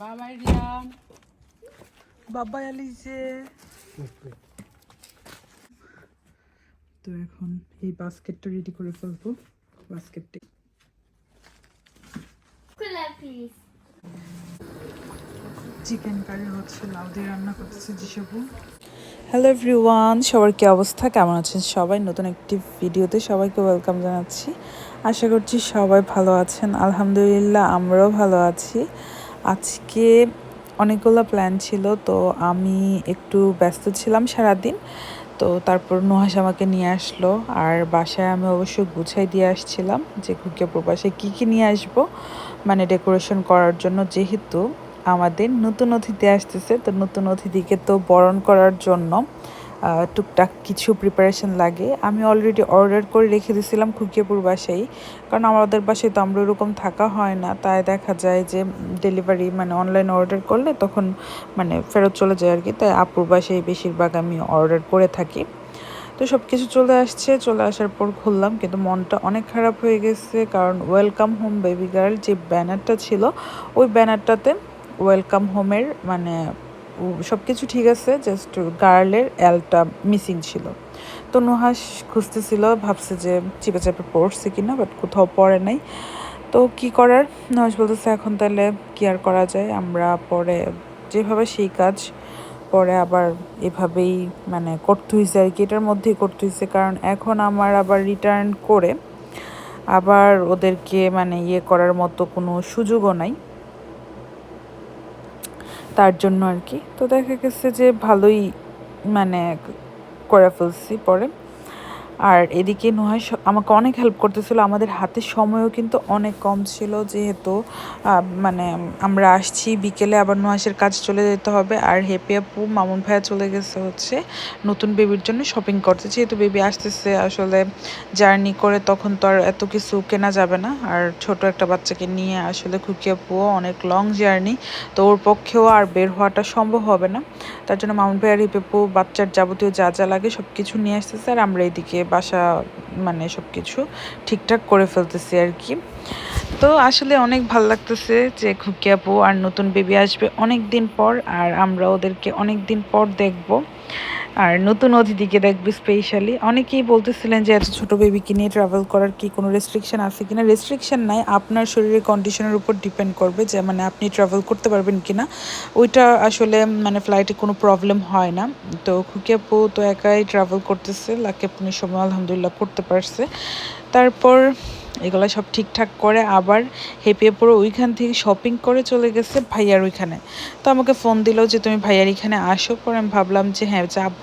বাবাই দিলাম বাবা আলিছে তো এখন এই বাস্কেটটা রেডি করে ফেলব। বাস্কেটটা। চিকেন কারি হচ্ছে লাউ দিয়ে রান্না করতেছে যেসবু হ্যালো এভরিওয়ান সবার কি অবস্থা? কেমন আছেন সবাই? নতুন একটি ভিডিওতে সবাইকে ওয়েলকাম জানাচ্ছি। আশা করছি সবাই ভালো আছেন। আলহামদুলিল্লাহ আমরাও ভালো আছি। আজকে অনেকগুলো প্ল্যান ছিল, তো আমি একটু ব্যস্ত ছিলাম সারাদিন। তো তারপর নুহাস আমাকে নিয়ে আসলো, আর বাসায় আমি অবশ্য গুছাই দিয়ে আসছিলাম যে খুকিয়াপুর প্রবাসে কী কী নিয়ে আসব। মানে ডেকোরেশন করার জন্য যেহেতু আমাদের নতুন অতিথি আসতেছে, তো নতুন অতিথিকে তো বরণ করার জন্য টুকটাক কিছু প্রিপারেশন লাগে। আমি অলরেডি অর্ডার করে রেখে দিয়েছিলাম খুকিয়াপুর বাসায়। কারণ আমাদের বাসায় তো আমরা ওরকম থাকা হয় না। তাই দেখা যায় যে ডেলিভারি মানে অনলাইন অর্ডার করলে তখন মানে ফেরত চলে যায় আর কি তাই আপুর বাসায় বেশিরভাগ আমি অর্ডার করে থাকি। তো সব কিছু চলে আসছে। চলে আসার পর খুললাম, কিন্তু মনটা অনেক খারাপ হয়ে গেছে। কারণ ওয়েলকাম হোম বেবি গার্ল যে ব্যানারটা ছিল, ওই ব্যানারটাতে ওয়েলকাম হোমের মানে সব কিছু ঠিক আছে জাস্ট গার্লের এলটা মিসিং ছিল। তো নুহাস খুঁজতেছিল, ভাবছে যে চিপে চাপে পড়ছে কিনা বাট কোথাও পড়ে নাই। তো কি করার? নুহাস বলতেছে, এখন তাহলে কি আর করা যায়? আমরা পরে যেভাবে সেই কাজ, পরে আবার এভাবেই মানে করতে হয়েছে আর কি। এটার মধ্যেই করতে হয়েছে কারণ এখন আমার আবার রিটার্ন করে, আবার ওদেরকে মানে ইয়ে করার মতো কোনো সুযোগও নাই। তার জন্য আর কি। তো দেখা গেছে যে ভালোই মানে করে ফেলছি পরে। আর এদিকে নুহাস আমাকে অনেক হেল্প করতেছিল। আমাদের হাতে সময়ও কিন্তু অনেক কম ছিল যেহেতু মানে আমরা আসছি, বিকেলে আবার নুহাসের কাজ চলে যেতে হবে। আর হেপি আপু, মামুন ভাইয়া চলে গেছে হচ্ছে নতুন বেবির জন্য শপিং করতে। যেহেতু বেবি আসতেছে আসলে জার্নি করে তখন তো আর এত কিছু কেনা যাবে না। আর ছোট একটা বাচ্চাকে নিয়ে আসলে খুকি আপুও অনেক লং জার্নি তো ওর পক্ষেও আর বের হওয়াটা সম্ভব হবে না। তার জন্য মামুন ভাই আর হিপেপু বাচ্চার যাবতীয় যা যা লাগে সব কিছু নিয়ে আসতেছে। আর আমরা এদিকে বাসা মানে সব কিছু ঠিকঠাক করে ফেলতেছি আর কি। তো আসলে অনেক ভালো লাগতেছে যে খুকি আপু আর নতুন বেবি আসবে অনেক দিন পর আর আমরা ওদেরকে অনেক দিন পর দেখব। আর নতুন অতিথিকে দেখবে স্পেশালি অনেকেই বলতেছিলেন যে এত ছোট বেবিকে নিয়ে ট্রাভেল করার কি কোনো রেস্ট্রিকশন আছে কিনা? রেস্ট্রিকশন নাই, আপনার শরীরের কন্ডিশনের উপর ডিপেন্ড করবে যে মানে আপনি ট্রাভেল করতে পারবেন কিনা। ওইটা আসলে মানে ফ্লাইটে কোনো প্রবলেম হয় না। তো খুকি আপু তো একাই ট্রাভেল করতেছে, লাকি আপনি সময় আলহামদুলিল্লাহ করতে পারছে। তারপর এগুলো সব ঠিকঠাক করে আবার হেঁপিয়ে পড়ে ওইখান থেকে শপিং করে চলে গেছে ভাইয়ার ওইখানে। তো আমাকে ফোন দিলো যে, তুমি ভাইয়ার এখানে আসো। পরে আমি ভাবলাম যে হ্যাঁ যাব।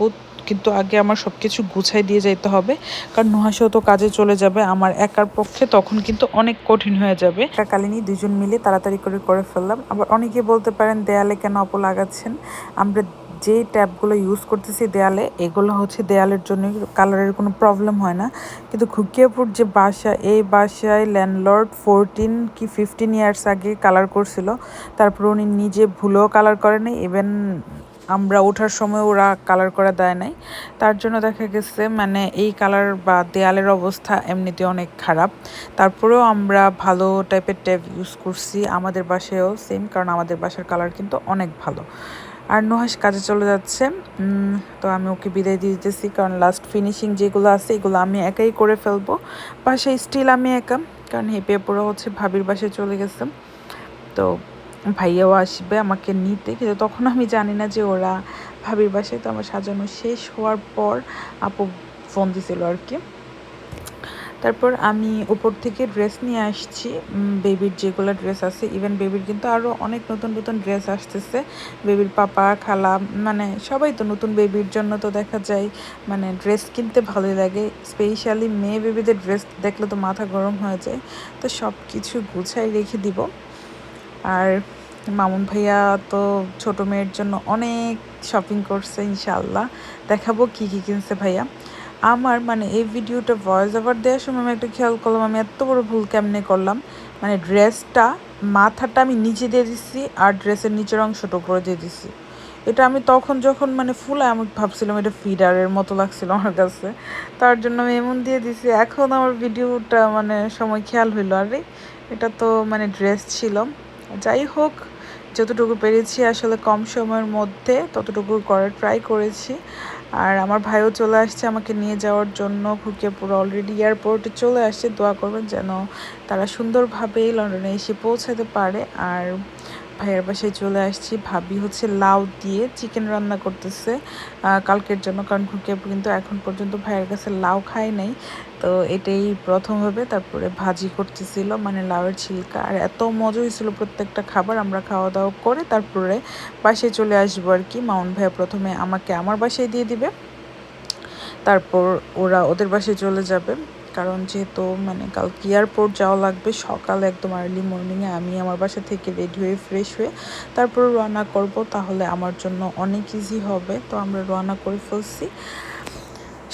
কিন্তু আগে আমার সব কিছু গুছাই দিয়ে যেতে হবে। কারণ নুহাসও তো কাজে চলে যাবে। আমার একার পক্ষে তখন কিন্তু অনেক কঠিন হয়ে যাবে। কালিনী দুজন মিলে তাড়াতাড়ি করে করে ফেললাম। আবার অনেকে বলতে পারেন, দেয়ালে কেন অপ লাগাচ্ছেন? আমরা যে ট্যাপগুলো ইউজ করতেছি দেয়ালে, এগুলো হচ্ছে দেয়ালের জন্য কালারের কোনো প্রবলেম হয় না। কিন্তু খুকিয়াপুর যে বাসা, এই বাসায় ল্যান্ডলর্ড ফোরটিন কি ফিফটিন ইয়ার্স আগে কালার করছিল। তারপর উনি নিজে ভুলেও কালার করেনি ইভেন আমরা ওঠার সময় ওরা কালার করা দেয় নাই। তার জন্য দেখা গেছে মানে এই কালার বা দেয়ালের অবস্থা এমনিতে অনেক খারাপ। তারপরেও আমরা ভালো টাইপের ট্যাপ ইউজ করছি, আমাদের বাসায়ও সেম কারণ আমাদের বাসার কালার কিন্তু অনেক ভালো। আর নুহাস কাজে চলে যাচ্ছে। তো আমি ওকে বিদায় দিয়ে দিতেছি, কারণ লাস্ট ফিনিশিং যেগুলো আছে, এগুলো আমি একাই করে ফেলব। বাসায় স্টিল আমি একা, কারণ হেপে পুরো হচ্ছে ভাবির বাসায় চলে গেছে। তো ভাইয়াও আসবে আমাকে নিতে, কিন্তু তখন আমি জানি না যে ওরা ভাবির বাসায় তো আমার সাজানো শেষ হওয়ার পর আপু ফোন দিছিল আর কি। তারপর আমি উপর থেকে ড্রেস নিয়ে আসছি। বেবির যেগুলো ড্রেস আছে ইভেন বেবির কিন্তু আরও অনেক নতুন নতুন ড্রেস আসতেছে। বেবির পাপা, খালা মানে সবাই তো নতুন বেবির জন্য তো দেখা যায় মানে ড্রেস কিনতে ভালোই লাগে। স্পেশালি মেয়ে বেবিদের ড্রেস দেখলে তো মাথা গরম হয়ে যায়। তো সব কিছু গুছাই রেখে দিব। আর মামুন ভাইয়া তো ছোট মেয়ের জন্য অনেক শপিং করছে ইনশাল্লাহ দেখাবো কি কি কিনছে ভাইয়া। আমার মানে এই ভিডিওটা ভয়েস ওভার দেওয়ার সময় আমি একটা খেয়াল করলাম, আমি এত বড় ভুল কেমনে করলাম। মানে ড্রেসটা মাথাটা আমি নিচে দিয়ে দিচ্ছি আর ড্রেসের নিচের অংশটা উপরে দিয়ে দিচ্ছি এটা আমি তখন যখন মানে ফুল আমি ভাবছিলাম এটা ফিডারের মতো লাগছিল আমার কাছে। তার জন্য আমি এমন দিয়ে দিছি। এখন আমার ভিডিওটা মানে সময় খেয়াল হইল। আরে, এটা তো মানে ড্রেস ছিল। যাই হোক, যতটুকু পেরেছি আসলে কম সময়ের মধ্যে ততটুকু করার ট্রাই করেছি। আর আমার ভাইও চলে আসছে আমাকে নিয়ে যাওয়ার জন্য। খুকিয়াপুর অলরেডি এয়ারপোর্টে চলে আসছে। দোয়া করবেন যেন তারা সুন্দরভাবে লন্ডনে এসে পৌঁছাতে পারে। আর ভাইয়ের বাসায় চলে আসছি। ভাবি হচ্ছে লাউ দিয়ে চিকেন রান্না করতেছে কালকের জন্য। কারণ খুকিয়াপু কিন্তু এখন পর্যন্ত ভাইয়ের কাছে লাউ খায় নাই। তো এটাই প্রথম হবে, তারপরে ভাজি করতেছিল মানে লাউয়ের ছিলকা। আর এত মজা হয়েছিল প্রত্যেকটা খাবার, আমরা খাওয়া দাওয়া করে তারপরে বাসায় চলে আসব আর কি। মাউন্ট ভাইয়া প্রথমে আমাকে আমার বাসায় দিয়ে দিবে, তারপর ওরা ওদের বাসায় চলে যাবে। কারণ যেহেতু মানে কালকে এয়ারপোর্ট যাওয়া লাগবে, সকালে একদম আর্লি মর্নিংয়ে আমি আমার বাসা থেকে রেডি হয়ে ফ্রেশ হয়ে তারপর রান্না করব। তাহলে আমার জন্য অনেক ইজি হবে। তো আমরা রান্না করে ফেলছি।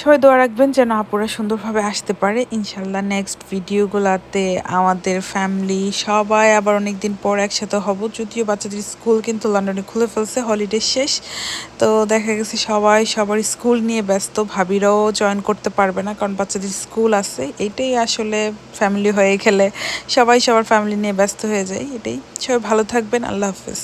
সবাই দোয়া রাখবেন যেন আপুরা সুন্দরভাবে আসতে পারে। ইনশাল্লাহ নেক্সট ভিডিওগুলোতে আমাদের ফ্যামিলি সবাই আবার অনেক দিন পর একসাথে হব। যদিও বাচ্চাদের স্কুল কিন্তু লন্ডনে খুলে ফেলছে হলিডে শেষ। তো দেখা গেছে সবাই সবার স্কুল নিয়ে ব্যস্ত, ভাবিরাও জয়েন করতে পারবে না কারণ বাচ্চাদের স্কুল আছে। এটাই আসলে ফ্যামিলি হয়ে খেলে সবাই সবার ফ্যামিলি নিয়ে ব্যস্ত হয়ে যায়, এটাই। সবাই ভালো থাকবেন, আল্লাহ হাফেজ।